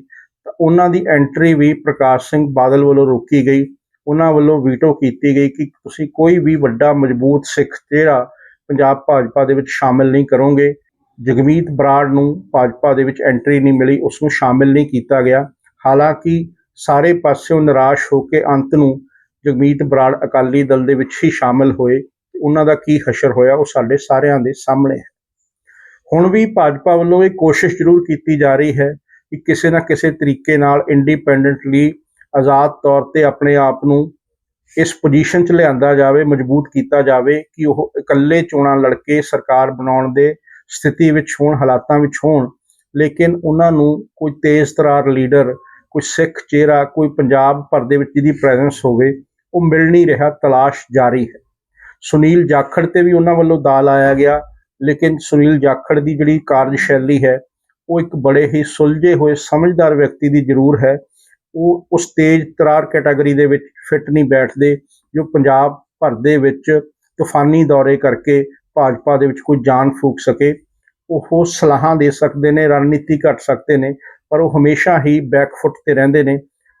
ਤਾਂ ਉਹਨਾਂ ਦੀ ਐਂਟਰੀ ਵੀ ਪ੍ਰਕਾਸ਼ ਸਿੰਘ ਬਾਦਲ ਵੱਲੋਂ ਰੋਕੀ ਗਈ। ਉਹਨਾਂ ਵੱਲੋਂ ਵੀਟੋ ਕੀਤੀ ਗਈ ਕਿ ਤੁਸੀਂ ਕੋਈ ਵੀ ਵੱਡਾ ਮਜ਼ਬੂਤ ਸਿੱਖ ਜਿਹੜਾ ਪੰਜਾਬ ਭਾਜਪਾ ਦੇ ਵਿੱਚ ਸ਼ਾਮਿਲ ਨਹੀਂ ਕਰੋਗੇ। ਜਗਮੀਤ ਬਰਾੜ ਨੂੰ ਭਾਜਪਾ ਦੇ ਵਿੱਚ ਐਂਟਰੀ ਨਹੀਂ ਮਿਲੀ ਉਸ ਨੂੰ ਸ਼ਾਮਿਲ ਨਹੀਂ ਕੀਤਾ ਗਿਆ। ਹਾਲਾਂਕਿ ਸਾਰੇ ਪਾਸਿਓਂ ਨਿਰਾਸ਼ ਹੋ ਕੇ ਅੰਤ ਨੂੰ ਜਗਮੀਤ ਬਰਾੜ ਅਕਾਲੀ ਦਲ ਦੇ ਵਿੱਚ ਹੀ ਸ਼ਾਮਿਲ ਹੋਏ ਉਹਨਾਂ ਦਾ ਕੀ ਹਸ਼ਰ ਹੋਇਆ, ਉਹ ਸਾਡੇ ਸਾਰਿਆਂ ਦੇ ਸਾਹਮਣੇ ਹੈ। ਹੁਣ ਵੀ ਭਾਜਪਾ ਵੱਲੋਂ ਇਹ ਕੋਸ਼ਿਸ਼ ਜ਼ਰੂਰ ਕੀਤੀ ਜਾ ਰਹੀ ਹੈ ਕਿ ਕਿਸੇ ਨਾ ਕਿਸੇ ਤਰੀਕੇ ਨਾਲ ਇੰਡੀਪੈਂਡੈਂਟਲੀ ਆਜ਼ਾਦ ਤੌਰ ਤੇ ਆਪਣੇ ਆਪ ਨੂੰ ਇਸ ਪੋਜੀਸ਼ਨ 'ਚ ਲਿਆਂਦਾ ਜਾਵੇ, ਮਜ਼ਬੂਤ ਕੀਤਾ ਜਾਵੇ ਕਿ ਉਹ ਇਕੱਲੇ ਚੋਣਾਂ ਲੜ ਕੇ ਸਰਕਾਰ ਬਣਾਉਣ ਦੇ ਸਥਿਤੀ ਵਿੱਚ ਹੋਣ, ਹਾਲਾਤਾਂ ਵਿੱਚ ਹੋਣ, ਲੇਕਿਨ ਉਹਨਾਂ ਨੂੰ ਕੋਈ ਤੇਜ਼ ਤਰਾਰ ਲੀਡਰ, ਕੋਈ ਸਿੱਖ ਚਿਹਰਾ, ਕੋਈ ਪੰਜਾਬ ਭਰ ਦੇ ਵਿੱਚ ਜਿਹਦੀ ਪ੍ਰੈਜ਼ੈਂਸ ਹੋਵੇ, ਉਹ ਮਿਲ ਨਹੀਂ ਰਿਹਾ, ਤਲਾਸ਼ ਜਾਰੀ ਹੈ। ਸੁਨੀਲ ਜਾਖੜ ਤੇ ਵੀ ਉਹਨਾਂ ਵੱਲੋਂ ਦਾ ਲਾਇਆ ਗਿਆ, ਲੇਕਿਨ ਸੁਨੀਲ ਜਾਖੜ ਦੀ ਜਿਹੜੀ ਕਾਰਜਸ਼ੈਲੀ ਹੈ, ਉਹ ਇੱਕ ਬੜੇ ਹੀ ਸੁਲਝੇ ਹੋਏ, ਸਮਝਦਾਰ ਵਿਅਕਤੀ ਦੀ ਜ਼ਰੂਰ ਹੈ। ਉਹ ਉਸ ਤੇਜ਼ ਤਰਾਰ ਕੈਟਾਗਰੀ ਦੇ ਵਿੱਚ ਫਿੱਟ ਨਹੀਂ ਬੈਠਦੇ, ਜੋ ਪੰਜਾਬ ਭਰ ਦੇ ਵਿੱਚ ਤੂਫਾਨੀ ਦੌਰੇ ਕਰਕੇ ਭਾਜਪਾ ਦੇ ਵਿੱਚ ਕੋਈ ਜਾਨ ਫੂਕ ਸਕੇ, ਉਹ ਸਲਾਹਾਂ ਦੇ ਸਕਦੇ ਨੇ, ਰਣਨੀਤੀ ਘੱਟ ਸਕਦੇ ਨੇ, ਪਰ ਉਹ ਹਮੇਸ਼ਾ ਹੀ ਬੈਕਫੁੱਟ ਤੇ ਰਹਿੰਦੇ ਨੇ।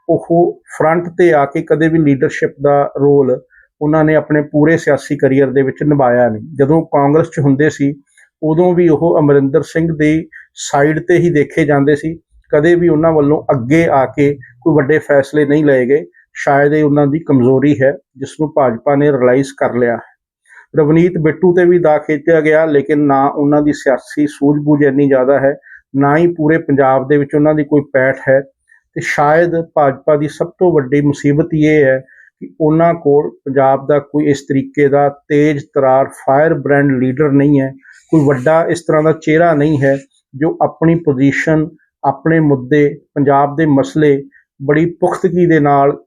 ਉਹ ਫਰੰਟ ਤੇ ਆ ਕੇ ਕਦੇ ਵੀ ਲੀਡਰਸ਼ਿਪ ਦਾ ਰੋਲ ਉਹਨਾਂ ਨੇ ਆਪਣੇ ਪੂਰੇ ਸਿਆਸੀ ਕੈਰੀਅਰ ਦੇ ਵਿੱਚ ਨਿਭਾਇਆ ਨਹੀਂ। ਜਦੋਂ ਕਾਂਗਰਸ 'ਚ ਹੁੰਦੇ ਸੀ, ਉਦੋਂ ਵੀ ਉਹ ਅਮਰਿੰਦਰ ਸਿੰਘ ਦੀ ਸਾਈਡ ਤੇ ਹੀ ਦੇਖੇ ਜਾਂਦੇ ਸੀ। ਕਦੇ ਵੀ ਉਹਨਾਂ ਵੱਲੋਂ ਅੱਗੇ ਆ ਕੇ ਕੋਈ ਵੱਡੇ ਫੈਸਲੇ ਨਹੀਂ ਲਏ ਗਏ। ਸ਼ਾਇਦ ਇਹ ਉਹਨਾਂ ਦੀ ਕਮਜ਼ੋਰੀ ਹੈ, ਜਿਸ ਨੂੰ ਭਾਜਪਾ ਨੇ ਰਿਅਲਾਈਜ਼ ਕਰ ਲਿਆ ਹੈ। ਰਵਨੀਤ ਬਿੱਟੂ ਤੇ ਵੀ ਦਾ ਖੇਚਿਆ ਗਿਆ, ਲੇਕਿਨ ਨਾ ਉਹਨਾਂ ਦੀ ਸਿਆਸੀ ਸੂਝ-ਬੂਝ ਇੰਨੀ ਜ਼ਿਆਦਾ ਹੈ, ਨਾ ਹੀ ਪੂਰੇ ਪੰਜਾਬ ਦੇ ਵਿੱਚ ਉਹਨਾਂ ਦੀ ਕੋਈ ਪੈਠ ਹੈ। ਤੇ ਸ਼ਾਇਦ ਭਾਜਪਾ ਦੀ ਸਭ ਤੋਂ ਵੱਡੀ ਮੁਸੀਬਤ ਇਹ ਹੈ ਕਿ ਉਹਨਾਂ ਕੋਲ ਪੰਜਾਬ ਦਾ ਕੋਈ ਇਸ ਤਰੀਕੇ ਦਾ ਤੇਜ਼ ਤਰਾਰ ਫਾਇਰ ਬ੍ਰਾਂਡ ਲੀਡਰ ਨਹੀਂ ਹੈ, ਕੋਈ ਵੱਡਾ ਇਸ ਤਰ੍ਹਾਂ ਦਾ ਚਿਹਰਾ ਨਹੀਂ ਹੈ, ਜੋ ਆਪਣੀ ਪੋਜੀਸ਼ਨ, ਆਪਣੇ ਮੁੱਦੇ, ਪੰਜਾਬ ਦੇ ਮਸਲੇ, ਬੜੀ ਪੁਖਤਗੀ ਦੇ ਨਾਲ,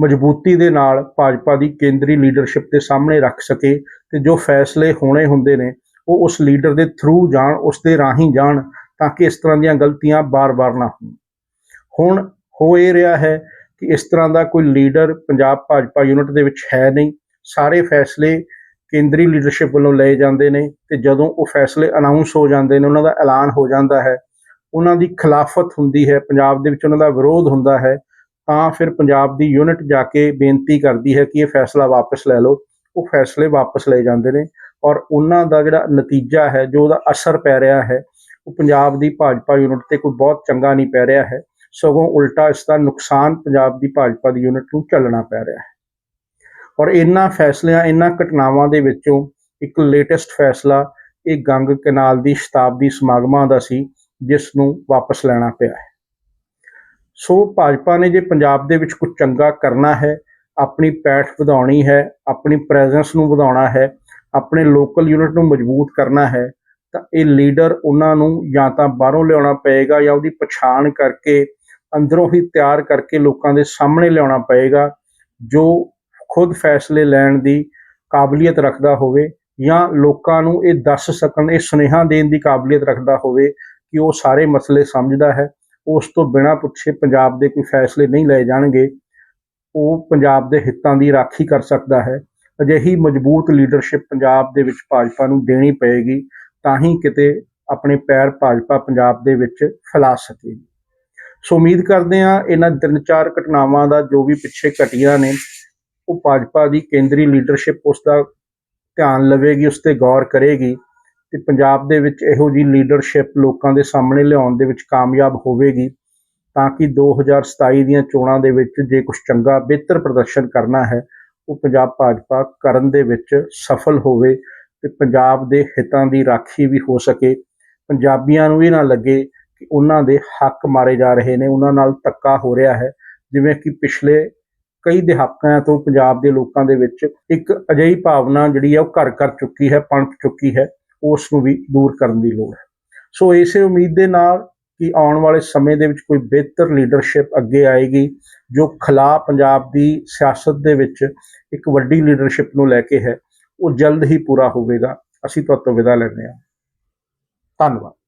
ਮਜ਼ਬੂਤੀ ਦੇ ਨਾਲ ਭਾਜਪਾ ਦੀ ਕੇਂਦਰੀ ਲੀਡਰਸ਼ਿਪ ਦੇ ਸਾਹਮਣੇ ਰੱਖ ਸਕੇ। ਤੇ ਜੋ ਫੈਸਲੇ ਹੋਣੇ ਹੁੰਦੇ ਨੇ, ਉਹ ਉਸ ਲੀਡਰ ਦੇ ਥਰੂ ਜਾਣ, ਉਸ ਦੇ ਰਾਹੀਂ ਜਾਣ, ਤਾਂ ਕਿ ਇਸ ਤਰ੍ਹਾਂ ਦੀਆਂ ਗਲਤੀਆਂ ਬਾਰ-ਬਾਰ ਨਾ ਹੋਣ। ਹੁਣ ਹੋ ਇਹ ਰਿਹਾ ਹੈ ਕਿ ਇਸ ਤਰ੍ਹਾਂ ਦਾ ਕੋਈ ਲੀਡਰ ਪੰਜਾਬ ਭਾਜਪਾ ਯੂਨਿਟ ਦੇ ਵਿੱਚ ਹੈ ਨਹੀਂ। ਸਾਰੇ ਫੈਸਲੇ ਕੇਂਦਰੀ ਲੀਡਰਸ਼ਿਪ ਵੱਲੋਂ ਲਏ ਜਾਂਦੇ ਨੇ ਤੇ ਜਦੋਂ ਉਹ ਫੈਸਲੇ ਅਨਾਉਂਸ ਹੋ ਜਾਂਦੇ ਨੇ, ਉਹਨਾਂ ਦਾ ਐਲਾਨ ਹੋ ਜਾਂਦਾ ਹੈ, ਉਹਨਾਂ ਦੀ ਖਿਲਾਫਤ ਹੁੰਦੀ ਹੈ, ਪੰਜਾਬ ਦੇ ਵਿੱਚ ਉਹਨਾਂ ਦਾ ਵਿਰੋਧ ਹੁੰਦਾ ਹੈ, ਤਾਂ ਫਿਰ ਪੰਜਾਬ ਦੀ ਯੂਨਿਟ ਜਾ ਕੇ ਬੇਨਤੀ ਕਰਦੀ ਹੈ ਕਿ ਇਹ ਫੈਸਲਾ ਵਾਪਸ ਲੈ ਲਓ। ਉਹ ਫੈਸਲੇ ਵਾਪਸ ਲਏ ਜਾਂਦੇ ਨੇ ਔਰ ਉਹਨਾਂ ਦਾ ਜਿਹੜਾ ਨਤੀਜਾ ਹੈ, ਜੋ ਉਹਦਾ ਅਸਰ ਪੈ ਰਿਹਾ ਹੈ, ਉਹ ਪੰਜਾਬ ਦੀ ਭਾਜਪਾ ਯੂਨਿਟ ਤੇ ਕੋਈ ਬਹੁਤ ਚੰਗਾ ਨਹੀਂ ਪੈ ਰਿਹਾ ਹੈ। ਸਗੋਂ ਉਲਟਾ ਇਸ ਦਾ ਨੁਕਸਾਨ ਪੰਜਾਬ ਦੀ ਭਾਜਪਾ ਦੀ ਯੂਨਿਟ ਨੂੰ ਝੱਲਣਾ ਪੈ ਰਿਹਾ ਹੈ। ਔਰ ਇਹਨਾਂ ਫੈਸਲਿਆਂ, ਇਹਨਾਂ ਘਟਨਾਵਾਂ ਦੇ ਵਿੱਚੋਂ ਇੱਕ ਲੇਟੈਸਟ ਫੈਸਲਾ, ਇਹ ਗੰਗ ਕਨਾਲ ਦੀ ਸ਼ਤਾਬਦੀ ਸਮਾਗਮਾਂ ਦਾ ਸੀ, ਜਿਸ ਨੂੰ ਵਾਪਸ ਲੈਣਾ ਪਿਆ ਹੈ। ਸੋ ਭਾਜਪਾ ਨੇ ਜੇ ਪੰਜਾਬ ਦੇ ਵਿੱਚ ਕੁਝ ਚੰਗਾ ਕਰਨਾ ਹੈ ਆਪਣੀ ਪੈਠ ਵਧਾਉਣੀ ਹੈ, ਆਪਣੀ ਪ੍ਰੈਜ਼ੈਂਸ ਨੂੰ ਵਧਾਉਣਾ ਹੈ, ਆਪਣੇ ਲੋਕਲ ਯੂਨਿਟ ਨੂੰ ਮਜ਼ਬੂਤ ਕਰਨਾ ਹੈ, ਤਾਂ ਇਹ ਲੀਡਰ ਉਹਨਾਂ ਨੂੰ ਜਾਂ ਤਾਂ ਬਾਹਰੋਂ ਲਿਆਉਣਾ ਪਏਗਾ ਜਾਂ ਉਹਦੀ ਪਛਾਣ ਕਰਕੇ, ਅੰਦਰੋਂ ਹੀ ਤਿਆਰ ਕਰਕੇ ਲੋਕਾਂ ਦੇ ਸਾਹਮਣੇ ਲਿਆਉਣਾ ਪਏਗਾ, ਜੋ ਖੁਦ ਫੈਸਲੇ ਲੈਣ ਦੀ ਕਾਬਲੀਅਤ ਰੱਖਦਾ ਹੋਵੇ ਜਾਂ ਲੋਕਾਂ ਨੂੰ ਇਹ ਦੱਸ ਸਕਣ, ਇਹ ਸੁਨੇਹਾ ਦੇਣ ਦੀ ਕਾਬਲੀਅਤ ਰੱਖਦਾ ਹੋਵੇ ਕਿ ਉਹ ਸਾਰੇ ਮਸਲੇ ਸਮਝਦਾ ਹੈ, ਉਸ ਤੋਂ ਬਿਨਾਂ ਪੁੱਛੇ ਪੰਜਾਬ ਦੇ ਕੋਈ ਫੈਸਲੇ ਨਹੀਂ ਲਏ ਜਾਣਗੇ। ਉਹ ਪੰਜਾਬ ਦੇ ਹਿੱਤਾਂ ਦੀ ਰਾਖੀ ਕਰ ਸਕਦਾ ਹੈ। ਅਜਿਹੀ ਮਜ਼ਬੂਤ ਲੀਡਰਸ਼ਿਪ ਪੰਜਾਬ ਦੇ ਵਿੱਚ ਭਾਜਪਾ ਨੂੰ ਦੇਣੀ ਪਏਗੀ, ਤਾਂ ਹੀ ਕਿਤੇ ਆਪਣੇ ਪੈਰ ਭਾਜਪਾ ਪੰਜਾਬ ਦੇ ਵਿੱਚ ਫੈਲਾ ਸਕੇਗੀ ਸੋ ਉਮੀਦ ਕਰਦੇ ਹਾਂ ਇਹਨਾਂ ਤਿੰਨ ਚਾਰ ਘਟਨਾਵਾਂ ਦਾ ਜੋ ਵੀ ਪਿੱਛੇ ਘਟੀਆਂ ਨੇ, ਉਹ ਭਾਜਪਾ ਦੀ ਕੇਂਦਰੀ ਲੀਡਰਸ਼ਿਪ ਉਸ ਦਾ ਧਿਆਨ ਲਵੇਗੀ, ਉਸ ਤੇ ਗੌਰ ਕਰੇਗੀ ਤੇ ਪੰਜਾਬ ਦੇ ਵਿੱਚ ਇਹੋ ਜੀ ਲੀਡਰਸ਼ਿਪ ਲੋਕਾਂ ਦੇ ਸਾਹਮਣੇ ਲਿਆਉਣ ਦੇ ਵਿੱਚ ਕਾਮਯਾਬ ਹੋਵੇਗੀ। ਤਾਂ ਕਿ 2027 ਦੀਆਂ ਚੋਣਾਂ ਦੇ ਵਿੱਚ ਜੇ ਕੁਝ ਚੰਗਾ ਬਿਹਤਰ ਪ੍ਰਦਰਸ਼ਨ ਕਰਨਾ ਹੈ, ਉਹ ਪੰਜਾਬ ਭਾਜਪਾ ਕਰਨ ਦੇ ਵਿੱਚ ਸਫਲ ਹੋਵੇ ਤੇ ਪੰਜਾਬ ਦੇ ਹਿੱਤਾਂ ਦੀ ਰਾਖੀ ਵੀ ਹੋ ਸਕੇ। ਪੰਜਾਬੀਆਂ ਨੂੰ ਇਹ ਨਾ ਲੱਗੇ ਕਿ ਉਹਨਾਂ ਦੇ ਹੱਕ ਮਾਰੇ ਜਾ ਰਹੇ ਨੇ, ਉਹਨਾਂ ਨਾਲ ਧੱਕਾ ਹੋ ਰਿਹਾ ਹੈ। ਜਿਵੇਂ ਕਿ ਪਿਛਲੇ ਕਈ ਦਹਾਕਿਆਂ ਤੋਂ ਪੰਜਾਬ ਦੇ ਲੋਕਾਂ ਦੇ ਵਿੱਚ ਇੱਕ ਅਜਿਹੀ ਭਾਵਨਾ ਜਿਹੜੀ ਹੈ ਉਹ ਘਰ ਕਰ ਚੁੱਕੀ ਹੈ, ਪਣਪ ਚੁੱਕੀ ਹੈ, ਉਸ ਨੂੰ ਵੀ ਦੂਰ ਕਰਨ ਦੀ ਲੋੜ ਹੈ। ਸੋ ਇਸੇ ਉਮੀਦ ਦੇ ਨਾਲ ਕਿ ਆਉਣ ਵਾਲੇ ਸਮੇਂ ਦੇ ਵਿੱਚ ਕੋਈ ਬਿਹਤਰ ਲੀਡਰਸ਼ਿਪ ਅੱਗੇ ਆਏਗੀ, ਜੋ ਖਲਾ ਪੰਜਾਬ ਦੀ ਸਿਆਸਤ ਦੇ ਵਿੱਚ ਇੱਕ ਵੱਡੀ ਲੀਡਰਸ਼ਿਪ ਨੂੰ ਲੈ ਕੇ ਹੈ, ਉਹ ਜਲਦ ਹੀ ਪੂਰਾ ਹੋਵੇਗਾ। ਅਸੀਂ ਤੁਹਾਡੇ ਤੋਂ ਵਿਦਾ ਲੈਂਦੇ ਹਾਂ। ਧੰਨਵਾਦ।